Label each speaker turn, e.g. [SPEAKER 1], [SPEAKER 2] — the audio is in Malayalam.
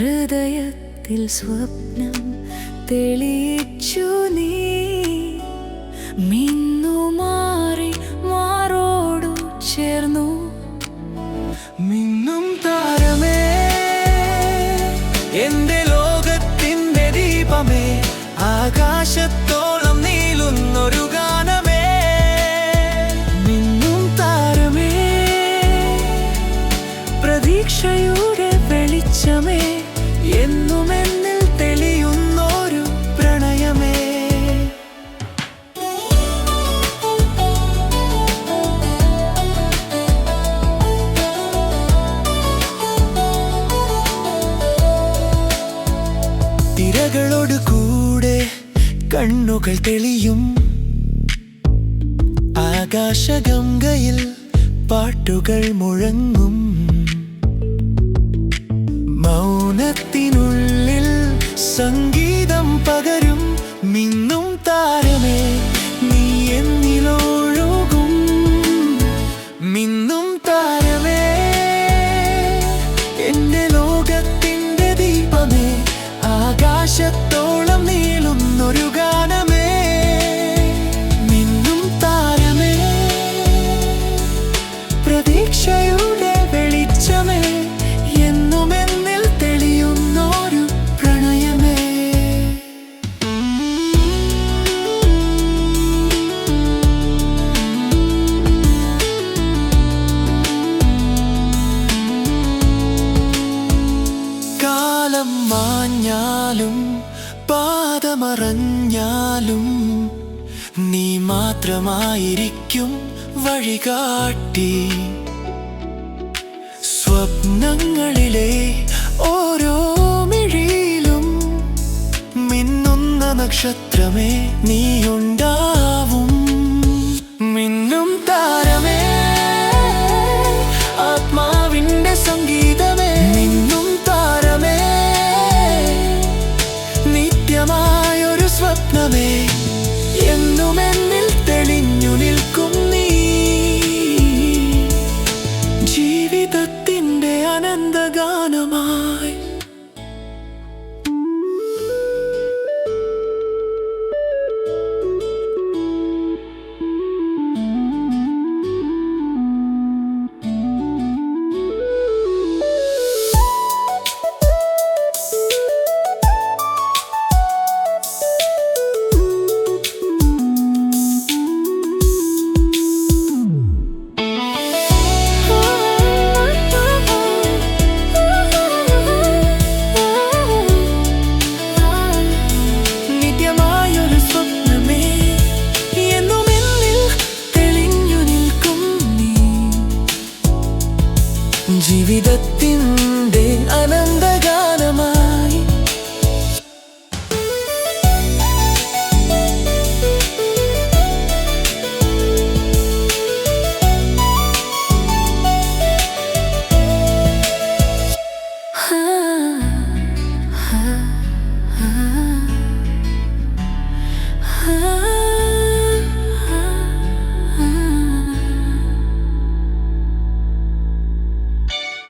[SPEAKER 1] ഹൃദയത്തിൽ സ്വപ്നം തെളിയിച്ചു നീ. മിന്നു മാറി മാറോടു ചേർന്നു.
[SPEAKER 2] മിന്നും താരമേ എന്റെ ലോകത്തിന്റെ ദീപമേ ആകാശത്തോളം നീളുന്നൊരു ഗാനമേ. മിന്നും താരമേ
[SPEAKER 1] പ്രതീക്ഷയുടെ വെളിച്ചമേ
[SPEAKER 2] പ്രണയമേ. കൂടെ കണ്ണുകൾ തെളിയും. ആകാശഗംഗയിൽ പാട്ടുകൾ മുഴങ്ങും. സംഗീതം പകരും മിന്നും മാഞ്ഞാലും പാദമറഞ്ഞാലും നീ മാത്രമായിരിക്കും വഴികാട്ടി. സ്വപ്നങ്ങളിലെ ഓരോ മിഴിയിലും മിന്നുന്ന നക്ഷത്രമേ നീയുണ്ടാവും சிறந்த diamond